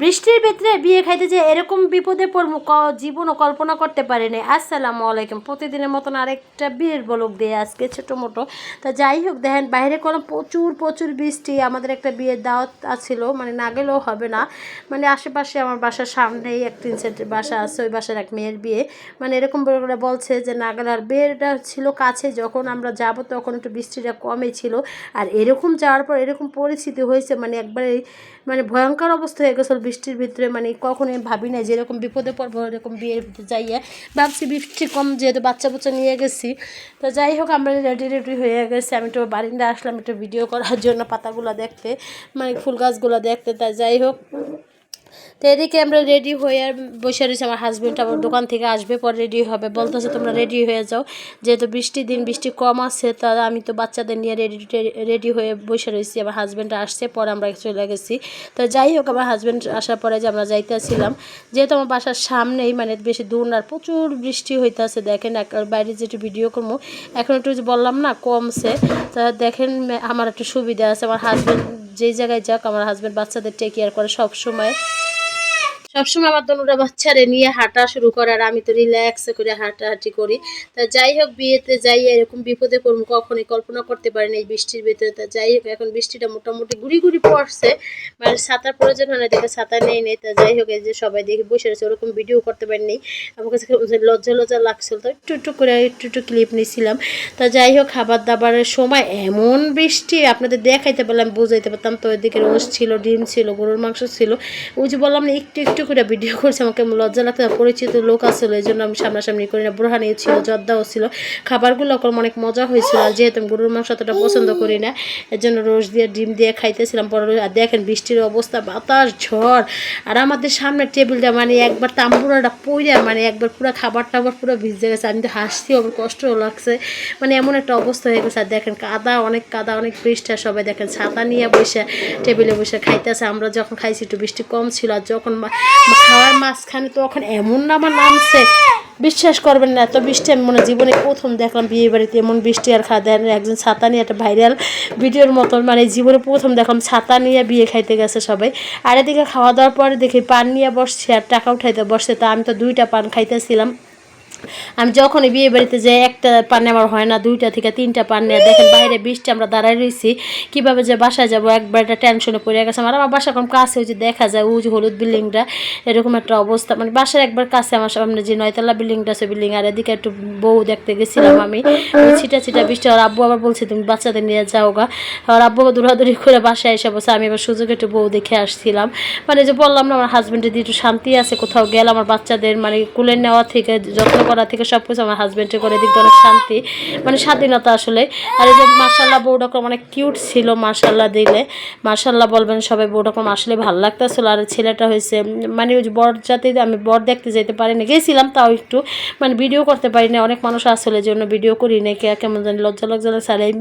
বৃষ্টির ভিতরে বিয়ে খাইতে যে এরকম বিপদে পড়ব জীবনও কল্পনা করতে পারিনি আসসালামু আলাইকুম। প্রতিদিনের মতন আরেকটা বিয়ের বলক দিয়ে আজকে ছোটো মোটো। তা যাই হোক, দেখেন, বাইরে কোনো প্রচুর প্রচুর বৃষ্টি। আমাদের একটা বিয়ের দাওয়াত আছিল মানে না গেলেও হবে না। মানে আশেপাশে আমার বাসার সামনেই এক তিন সেন্টের বাসা আছে, ওই বাসার এক মেয়ের বিয়ে। মানে এরকম বলছে যে, না গেলে আর বিয়েটা ছিল কাছে, যখন আমরা যাব তখন একটু বৃষ্টিটা কমই ছিল। আর এরকম যাওয়ার পর এরকম পরিস্থিতি হয়েছে মানে একবারে মানে ভয়ঙ্কর অবস্থা হয়ে গেছিল বৃষ্টির ভিতরে মানে কখনোই ভাবি না যে এরকম বিপদে পড়ব, এরকম বিয়ের ভিতরে যাইয়া। ভাবছি বৃষ্টি কম, যেহেতু বাচ্চা বাচ্চা নিয়ে গেছি। তো যাই হোক, আমরা রেডি রেডি হয়ে গেছি। আমি তো বারিন্দা আসলাম একটু ভিডিও করার জন্য পাতাগুলো দেখতে মানে ফুল গাছগুলো দেখতে। তাই যাই হোক তো এদিকে আমরা রেডি হয়ে বসে রয়েছি, আমার হাজব্যান্ড আবার দোকান থেকে আসবে, পর রেডি হবে। বলতেছে, তোমরা রেডি হয়ে যাও। যেহেতু বৃষ্টির দিন, বৃষ্টি কম আছে, তা আমি তো বাচ্চাদের নিয়ে রেডি রেডি হয়ে বসে রয়েছি। আমার হাজব্যান্ড আসছে, পরে আমরা চলে গেছি। তো যাই হোক, আমার হাজব্যান্ড আসার পরে যে আমরা যাইতেছিলাম, যেহেতু আমার বাসার সামনেই মানে বেশি দূর আর প্রচুর বৃষ্টি হইতেছে, দেখেন বাইরে যেটু ভিডিও করব, এখন একটু যে বললাম না, কমছে। তা দেখেন, আমার একটু সুবিধা আছে, আমার হাজব্যান্ড যেই জায়গায় যাক আমার হাজব্যান্ড বাচ্চাদের টেক কেয়ার করে সব সময় সবসময় আমার দোনোটা বাচ্চারে নিয়ে হাঁটা শুরু করে আর আমি তো রিল্যাক্স করে হাঁটাহাঁটি করি। তা যাই হোক, বিয়েতে যাই, এরকম বিপদে পড়ব, কখনই কল্পনা করতে পারিনি এই বৃষ্টির ভিতরে। তা যাই হোক, এখন বৃষ্টিটা মোটামুটি গুড়ি গুড়ি পড়ছে মানে ছাতার প্রয়োজন হয় না, দেখে ছাতা নেই নেই। তা যাই হোক, এই যে সবাই দেখে বসে রয়েছে, ওরকম ভিডিও করতে পারিনি। আমার কাছে লজ্জা লজ্জা লাগছিল, তো একটু একটু করে, একটু একটু ক্লিপ নিয়েছিলাম তা যাই হোক খাবার দাবারের সময় এমন বৃষ্টি, আপনাদের দেখাইতে পারলাম, বুঝাইতে পারতাম। তো ওইদিকে রোজ ছিল, ডিম ছিল, গরুর মাংস ছিল। ওই যে বললাম না, একটু একটু করে ভিডিও করছে, আমাকে লজ্জা লাগতো পরিচিত লোক আসলে, এই জন্য আমি সামনাসামনি করি না। বুরহানি ছিল জর্দাও ছিল। খাবারগুলো কম অনেক মজা হয়েছিল, আর যেহেতু আমি গরুর মাংস অতটা পছন্দ করি না, এর জন্য রোজ দিয়ে ডিম দিয়ে খাইতেছিলাম, পরে আর দেখেন বৃষ্টির অবস্থা, বাতাস, ঝড়, আর আমাদের সামনে টেবিলটা মানে একবার তাম্বুরাটা পইরা মানে একবার পুরো খাবার টাবার পুরো ভিজে গেছে, আমি তো হাসছি আবার কষ্টও লাগছে। মানে এমন একটা অবস্থা হয়ে গেছে, আর দেখেন কাদা, অনেক কাদা, অনেক বৃষ্টি সবাই দেখেন ছাতা নিয়ে বসে, টেবিলে বসে খাইতেছে। আমরা যখন খাইছি একটু বৃষ্টি কম ছিল, আর যখন খাওয়ার মাঝখানে তো এখন এমন আমার নামছে। বিশ্বাস করবেন না, এত বৃষ্টি, আমি মনে জীবনে প্রথম দেখলাম বিয়ে বাড়িতে এমন বৃষ্টি আর খাওয়া দেয় একজন ছাতা নিয়ে একটা ভাইরাল ভিডিওর মতন মানে জীবনে প্রথম দেখলাম ছাতা নিয়ে বিয়ে খাইতে গেছে সবাই। আর এদিকে খাওয়া দাওয়ার পরে দেখি পান নিয়ে বসছে আর টাকা উঠাইতে বসছে, তা আমি তো দুইটা পান খাইতেছিলাম। আমি যখনই বিয়ে বাড়িতে যাই, একটা পান আমার হয় না, দুইটা থেকে তিনটা পান নেওয়া। দেখেন বাইরে বৃষ্টি, আমরা দাঁড়ায় রয়েছি কীভাবে যে বাসায় যাব, একবার একটা টেনশনে পড়ে গেছে। আমার আমার বাসা কম কাছে যে দেখা যায় যে হলুদ বিল্ডিংটা, এরকম একটা অবস্থা। মানে বাসার একবার কাছে আমার সামনে যে নয়তলা বিল্ডিংটা আছে বিল্ডিং, আর এদিকে একটু বউ দেখতে গেছিলাম আমি। ছিটা ছিটা বৃষ্টি আর আব্বু আবার বলছে, তুমি বাচ্চাদের নিয়ে যাও গা। আর আব্বু দৌড়াদৌড়ি করে বাসায় এসে বসে আমি এবার সুযোগ একটু বউ দেখে আসছিলাম। মানে যে বললাম না, আমার হাজব্যান্ডের একটু শান্তি আছে, কোথাও গেলে আমার বাচ্চাদের মানে কুলে নেওয়া থেকে যত্ন করা থেকে সব কিছু আমার হাজব্যান্ডের করে দিক অনেক শান্তি। মানে স্বাধীনতা আসলে। আর এই যে মার্শাল্লাহ বউডাকম অনেক কিউট ছিল মার্শাল্লাহ দিলে। মার্শাল্লাহ বলবেন সবাই বউডাকম আসলে ভালো লাগতেছিল। আর ছেলেটা হয়েছে মানে ওই বর যাতে আমি বর দেখতে যেতে পারিনি। গেছিলাম তাও একটু মানে ভিডিও করতে পারি না অনেক মানুষ আসলে জন্য ভিডিও করি না কে কেমন জানি লজ্জা লজ্জা লাগছে। আর এই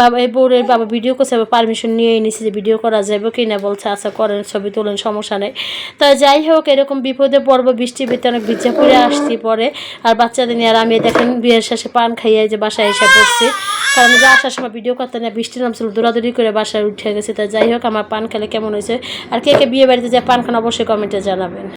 বাবা, এই বউরের বাবা ভিডিও করছে পারমিশন নিয়েই নিছে যে ভিডিও করা যাবে কি না বলছে আচ্ছা করেন, ছবি তোলেন, সমস্যা নেই। তা যাই হোক, এরকম বিপদে পড়ব বৃষ্টি ভিতরে অনেক ভিজা আসছি পরে। আর বাচ্চাদের নিয়ে আর আমি দেখেন বিয়ের শেষে পান খাইয়ে যে বাসায় এসে পড়ছি। কারণ যে আসার সময় ভিডিও করতে না, বৃষ্টি নামছিল, দৌড়াদৌড়ি করে বাসায় উঠে গেছে। তা যাই হোক, আমার পান খেলে কেমন হয়েছে? আর কে কে বিয়ে বাড়িতে যায় পান খান অবশ্যই কমেন্টে জানাবেন।